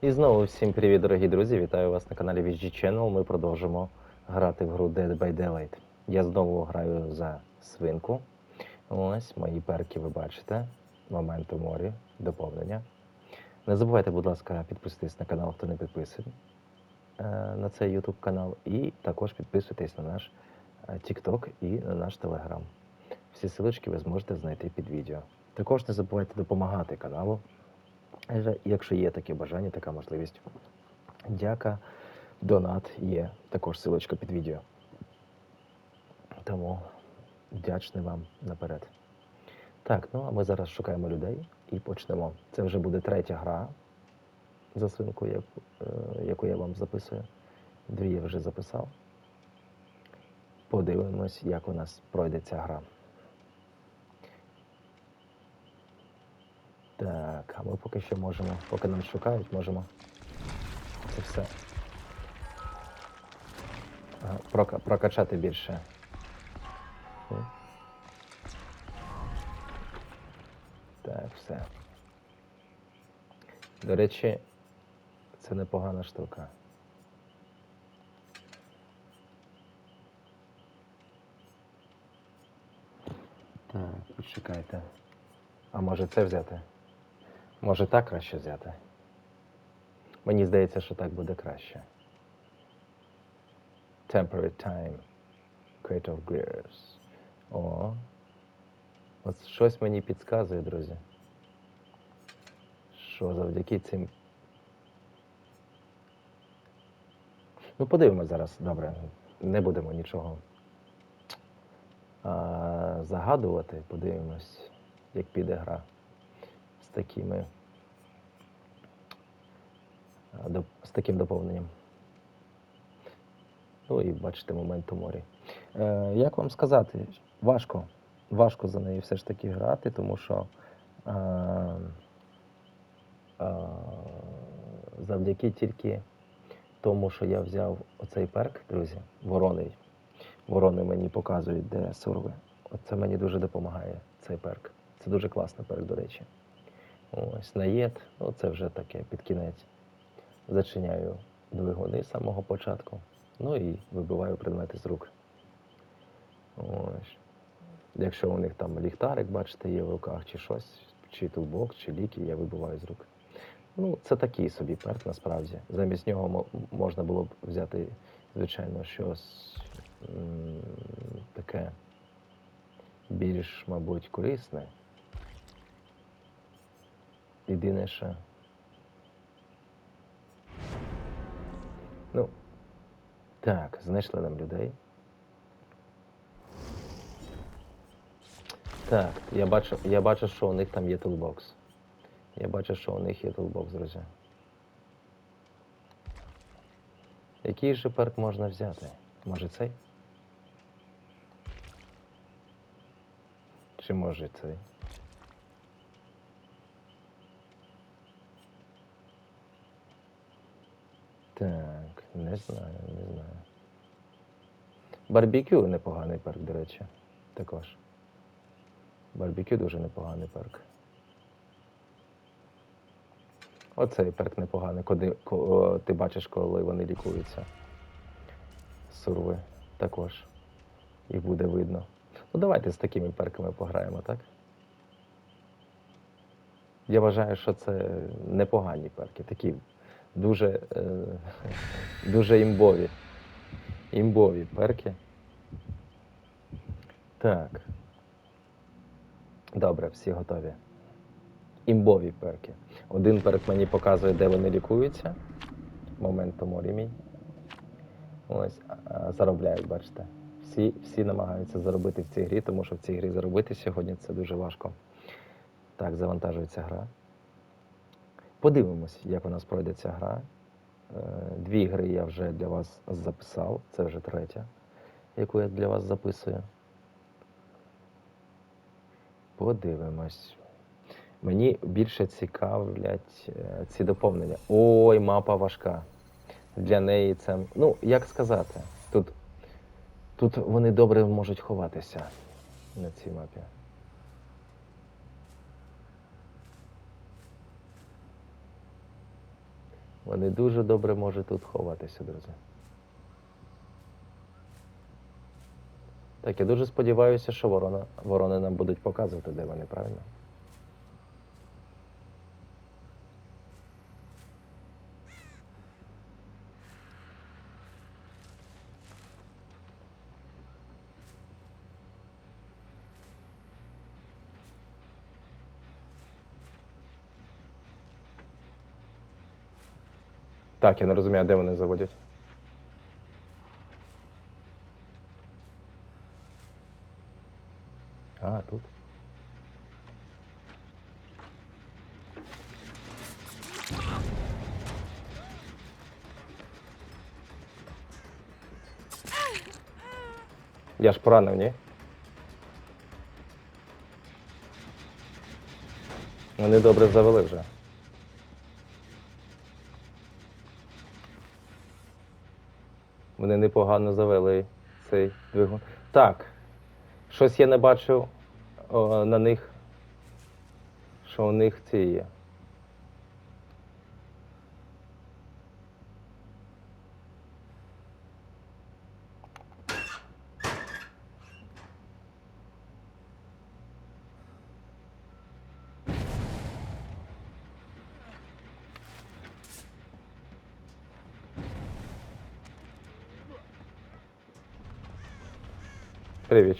І знову всім привіт, дорогі друзі! Вітаю вас на каналі VG Channel. Ми продовжимо грати в гру Dead by Daylight. Я знову граю за свинку. Ось мої перки ви бачите. Момент у морі, доповнення. Не забувайте, будь ласка, підписуйтесь на канал, хто не підписаний е, на цей YouTube канал. І також підписуйтесь на наш е, TikTok і на наш Telegram. Всі силочки ви зможете знайти під відео. Також не забувайте допомагати каналу. Адже Якщо є таке бажання, така можливість. Дяка, донат є також силочка під відео. Тому вдячний вам наперед. Так, ну а ми зараз шукаємо людей і почнемо. Це вже буде третя гра за свинку, е, яку я вам записую. Дві я вже записав. Подивимось, як у нас пройде ця гра. Так, а ми поки що можемо, поки нам шукають, можемо це все ага, прока- прокачати більше. Так, все. До речі, це непогана штука. Так, почекайте. А може це взяти? Може так краще взяти? Мені здається, що так буде краще. Temporary time. Crate of Gears. О. От щось мені підказує, друзі. Що завдяки цим. Ну, подивимось зараз, добре. Не будемо нічого а, загадувати. Подивимось, як піде гра такими з таким доповненням. Ну і бачите момент у морі. Е, як вам сказати, важко. Важко за неї все ж таки грати, тому що е, е, завдяки тільки тому, що я взяв оцей перк, друзі, вороний. Ворони мені показують, де сурви. Оце мені дуже допомагає цей перк. Це дуже класний перк, до речі. Ось наєд, ну це вже таке під кінець. Зачиняю двигуни з самого початку. Ну і вибиваю предмети з рук. Ось. Якщо у них там ліхтарик, бачите, є в руках, чи щось, чи тулбок, чи ліки, я вибиваю з рук. Ну, це такий собі перк насправді. Замість нього можна було б взяти, звичайно, щось м, таке більш, мабуть, корисне. Єдине, що. Ну, так, знайшли нам людей. Так, я бачу, я бачу, що у них там є тулбокс. Я бачу, що у них є тулбокс, друзі. Який же перк можна взяти? Може цей? Чи може цей? Так, не знаю, не знаю. Барбекю непоганий перк, до речі, також. Барбекю дуже непоганий перк. Оцей перк непоганий, коли ко- ти бачиш, коли вони лікуються. Сурви також. Їх буде видно. Ну, давайте з такими перками пограємо, так? Я вважаю, що це непогані перки, такі дуже, е, дуже імбові. Імбові перки. Так. Добре, всі готові. Імбові перки. Один перк мені показує, де вони лікуються. Момент тому мій. Ось, заробляють, бачите. Всі, всі намагаються заробити в цій грі, тому що в цій грі заробити сьогодні це дуже важко. Так, завантажується гра. Подивимось, як у нас пройде ця гра. Е, Дві гри я вже для вас записав, це вже третя, яку я для вас записую. Подивимось. Мені більше цікавлять е, ці доповнення. Ой, мапа важка. Для неї це. Ну, як сказати, тут, тут вони добре можуть ховатися на цій мапі. Вони дуже добре можуть тут ховатися, друзі. Так, я дуже сподіваюся, що ворона, ворони нам будуть показувати, де вони, правильно? Так, я не розумію, де вони заводять. А, тут. Я ж поранив, ні? Вони добре завели вже. Вони непогано завели цей двигун. Так. Щось я не бачив о, на них, що у них ці є.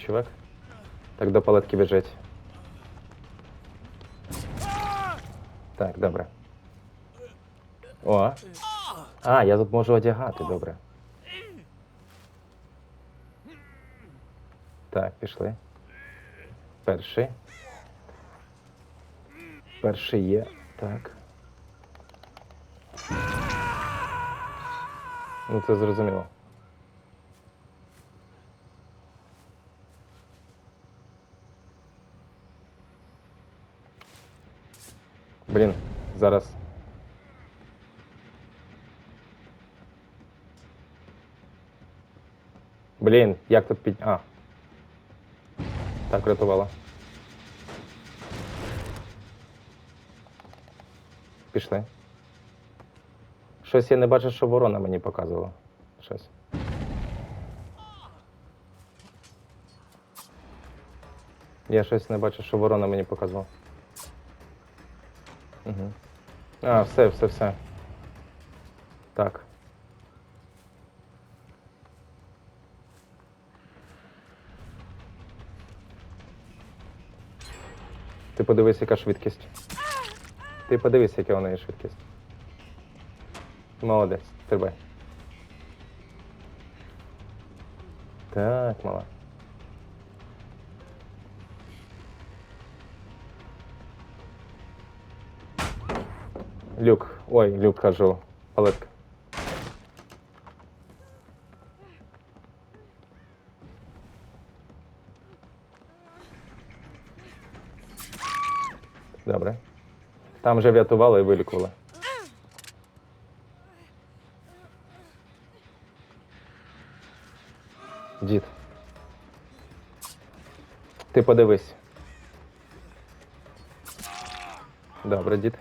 чувак. Так до палатки біжить. Так, добре. О. А, я тут можу одягати, добре. Так, пішли. Перший. Перший є. Так. Ну, це зрозуміло. Блін, зараз. Блін, як тут під. А. Так, врятувала. Пішли. Щось я не бачив, що ворона мені показувала. Щось. Я щось не бачив, що ворона мені показувала. Угу. А, все, все, все. Так. Ти подивись, яка швидкість. Ти подивись, яка у неї швидкість. Молодець, стрибай. Так, мала. Люк. Ой, люк кажу. Палетка. Добре. Там вже врятували і вилікували. Дід. Ти подивись. Добре, дід.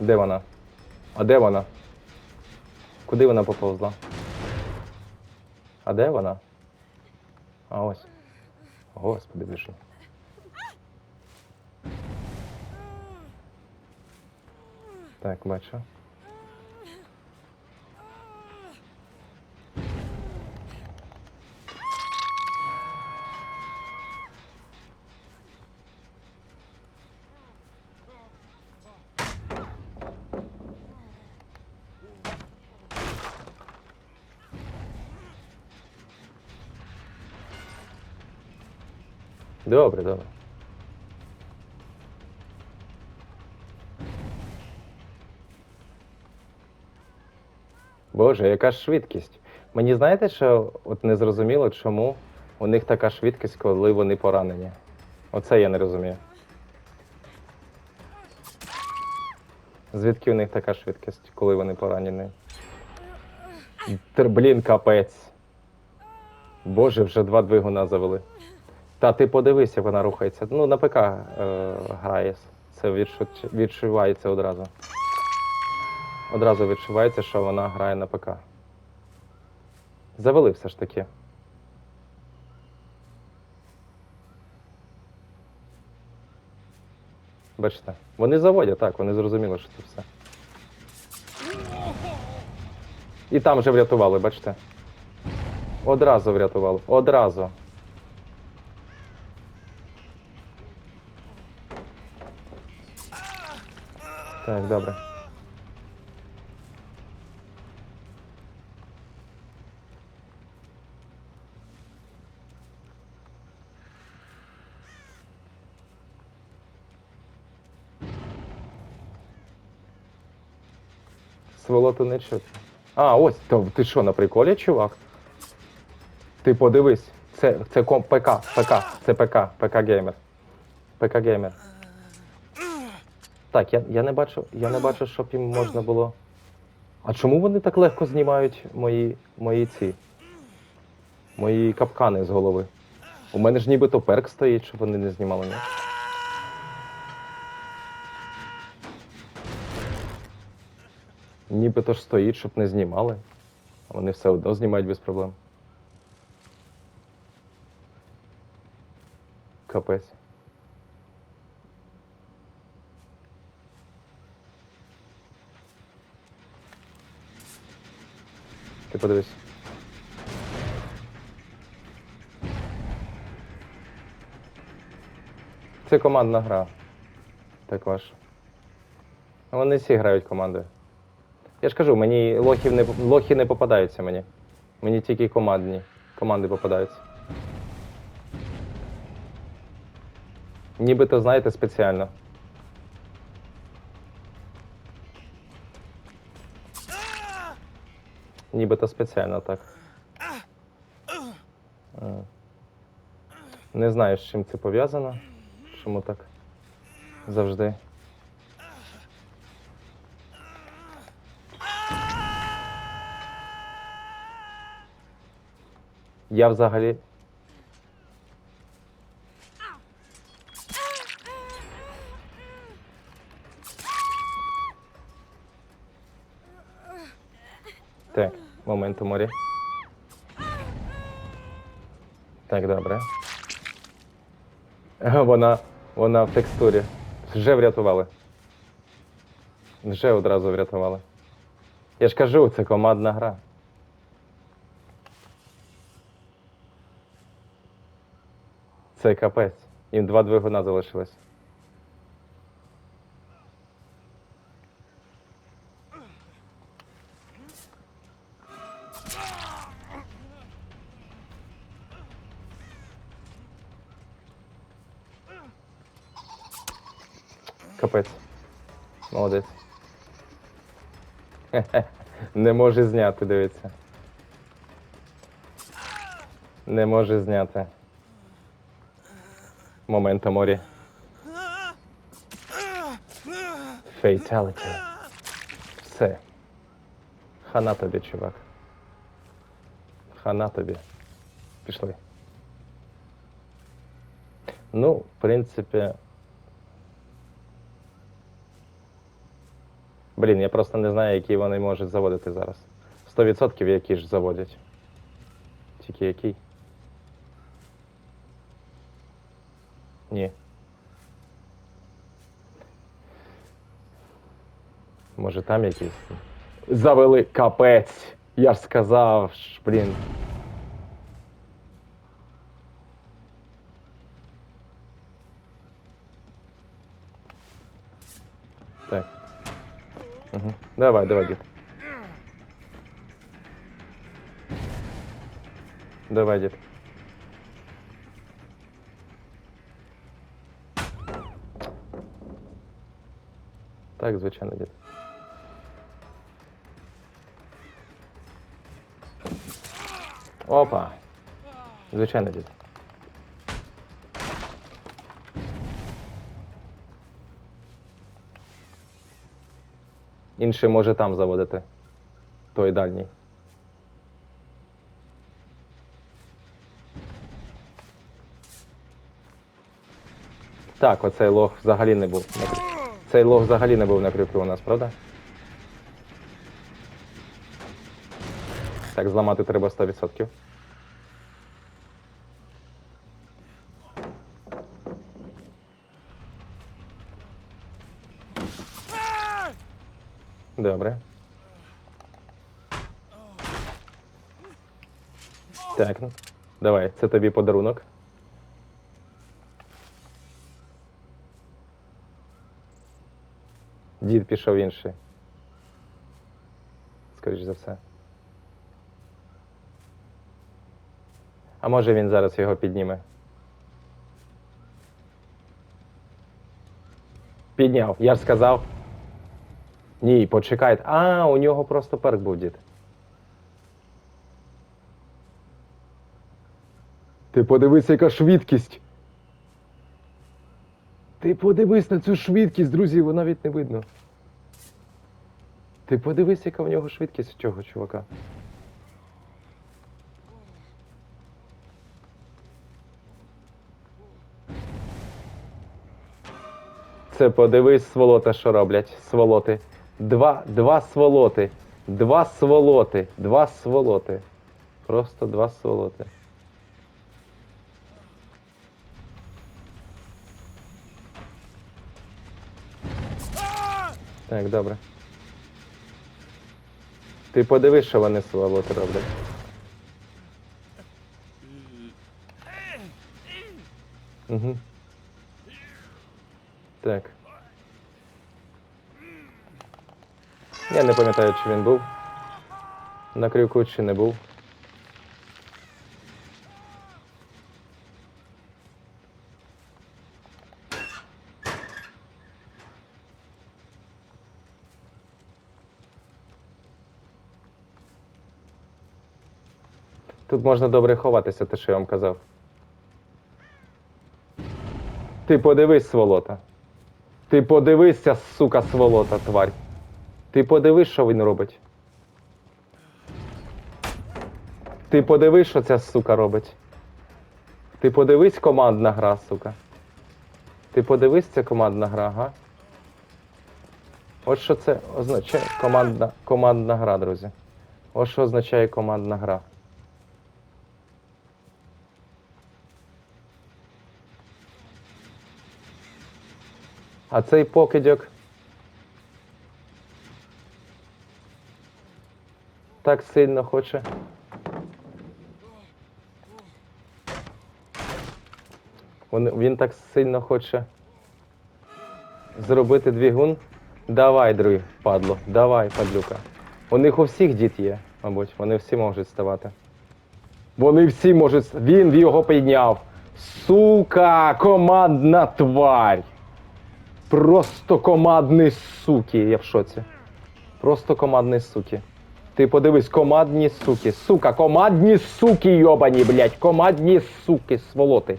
Де вона? А де вона? Куди вона поповзла? А де вона? А ось. Господи більше. Так, бачу. Добре, добре. Боже, яка ж швидкість. Мені знаєте, що от не зрозуміло, чому у них така швидкість, коли вони поранені. Оце я не розумію. Звідки у них така швидкість, коли вони поранені? Блін, капець. Боже, вже два двигуна завели. Та ти подивися, вона рухається. Ну, на ПК е, грає. Це відчу- відчувається одразу. Одразу відчувається, що вона грає на ПК. Завели все ж таки. Бачите, вони заводять, так, вони зрозуміли, що це все. І там вже врятували, бачите? Одразу врятували. Одразу. Так, добре. Сволоту не чути. А, ось, то ти що, на приколі, чувак? Ти подивись, це, це комп ПК, ПК, це ПК, ПК геймер. ПК геймер. Так, я, я не бачу, я не бачу, щоб їм можна було. А чому вони так легко знімають мої, мої ці? Мої капкани з голови? У мене ж нібито перк стоїть, щоб вони не знімали. Ні? Нібито ж стоїть, щоб не знімали. А вони все одно знімають без проблем. Капець. Ти подивись. Це командна гра. Також. Вони всі грають командою. Я ж кажу, мені лохів не, лохи не попадаються мені. Мені тільки командні. Команди попадаються. Нібито, знаєте, спеціально. Нібито спеціально так. Не знаю, з чим це пов'язано. Чому так завжди. Я взагалі. Так, момент у. Так, добре. Вона, вона в текстурі. Вже врятували. Вже одразу врятували. Я ж кажу, це командна гра. Це капець. Їм два двигуна залишилось. Може зняти, дивіться. Не може зняти. Момента морі. Fatality. Все. Хана тобі, чувак. Хана тобі. Пішли. Ну, в принципі. Блін, я просто не знаю, які вони можуть заводити зараз. 100% які ж заводять. Тільки який? Ні. Може там якісь? Завели капець! Я ж сказав, блін. Угу. Давай, давай, дід. Давай, дід. Так, звичайно, дід. Опа. Звичайно, дід. Інший може там заводити. Той дальній. Так, оцей лох взагалі не був. Цей лох взагалі не був на крюку у нас, правда? Так, зламати треба 100%. Так, давай, це тобі подарунок. Дід пішов інший. Скоріш за все. А може він зараз його підніме? Підняв. Я ж сказав. Ні, почекайте. А, у нього просто перк був дід. Ти подивись, яка швидкість. Ти подивись на цю швидкість, друзі, його навіть не видно. Ти подивись, яка в нього швидкість цього чувака. Це подивись, сволота, що роблять. Сволоти. Два, два сволоти. Два сволоти. Два сволоти. Просто два сволоти. Так, добре. Ти подивись, що вони сволоти роблять. Угу. Так. Я не пам'ятаю, чи він був. На крюку чи не був. Тут можна добре ховатися, те, що я вам казав. Ти подивись, сволота. Ти подивися, сука, сволота, тварь. Ти подивись, що він робить. Ти подивись, що ця сука робить. Ти подивись командна гра, сука. Ти подивись, це командна гра, га? От що це означає командна, командна гра, друзі. От що означає командна гра. А цей покидьок. Так сильно хоче. Він, він так сильно хоче зробити двигун. Давай, друг, падло, давай, падлюка. У них у всіх дід є, мабуть, вони всі можуть ставати. Вони всі можуть. Він його підняв. Сука, командна тварь. Просто командний суки, я в шоці. Просто командний суки. Ти подивись, командні суки. Сука, командні суки, йобані, блядь. Командні суки, сволоти.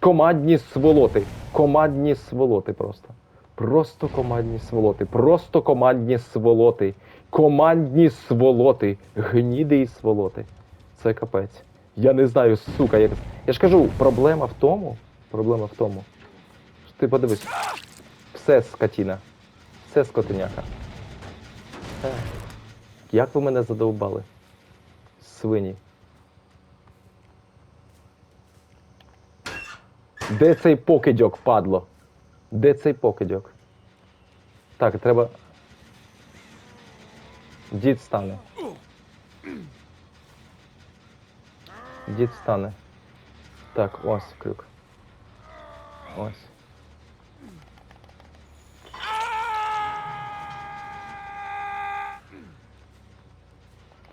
Командні сволоти. Командні сволоти просто. Просто командні сволоти. Просто командні сволоти. Командні сволоти. Гніди і сволоти. Це капець. Я не знаю, сука. Як... Я ж кажу, проблема в тому. Проблема в тому. що Ти подивись. Все скотіна. Все скотиняка. Як ви мене задовбали? Свині. Де цей покидьок, падло? Де цей покидьок? Так, треба. Дід стане. Дід стане. Так, ось крюк. Ось.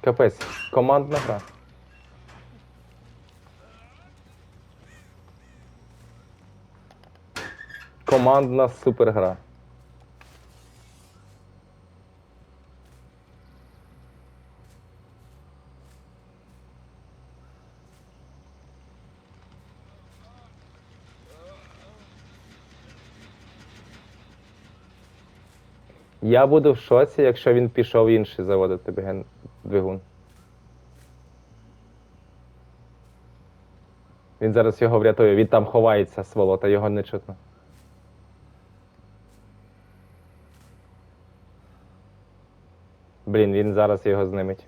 Капець, командна гра. Командна супергра. Я буду в шоці, якщо він пішов інший заводити ген двигун. Він зараз його врятує, він там ховається сволота, його не чутно. Блін, він зараз його знимить.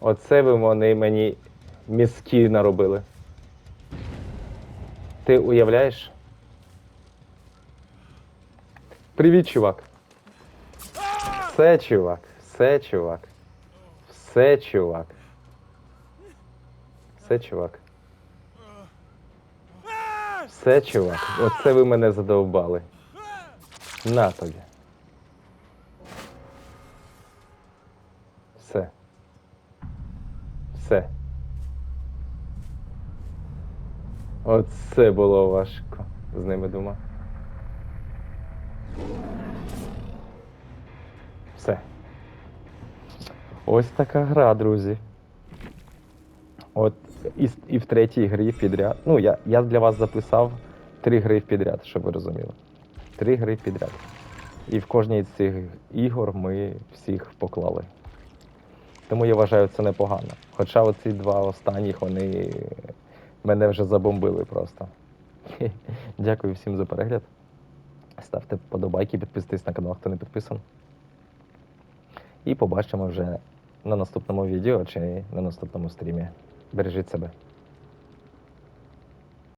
Оце ви вони мені мізки наробили. Ти уявляєш? Привіт, чувак. Все, чувак, все, чувак. Все, чувак. Все, чувак. Все, чувак. Оце ви мене задовбали. На тобі. Все. Все. Оце було важко з ними двома. Все. Ось така гра, друзі. От і, і в третій грі підряд. Ну, я, я для вас записав три гри підряд, щоб ви розуміли. Три гри підряд. І в кожній з цих ігор ми всіх поклали. Тому я вважаю це непогано. Хоча оці два останніх вони мене вже забомбили просто. Дякую всім за перегляд. Ставте вподобайки, підписуйтесь на канал, хто не підписаний. І побачимо вже на наступному відео чи на наступному стрімі. Бережіть себе.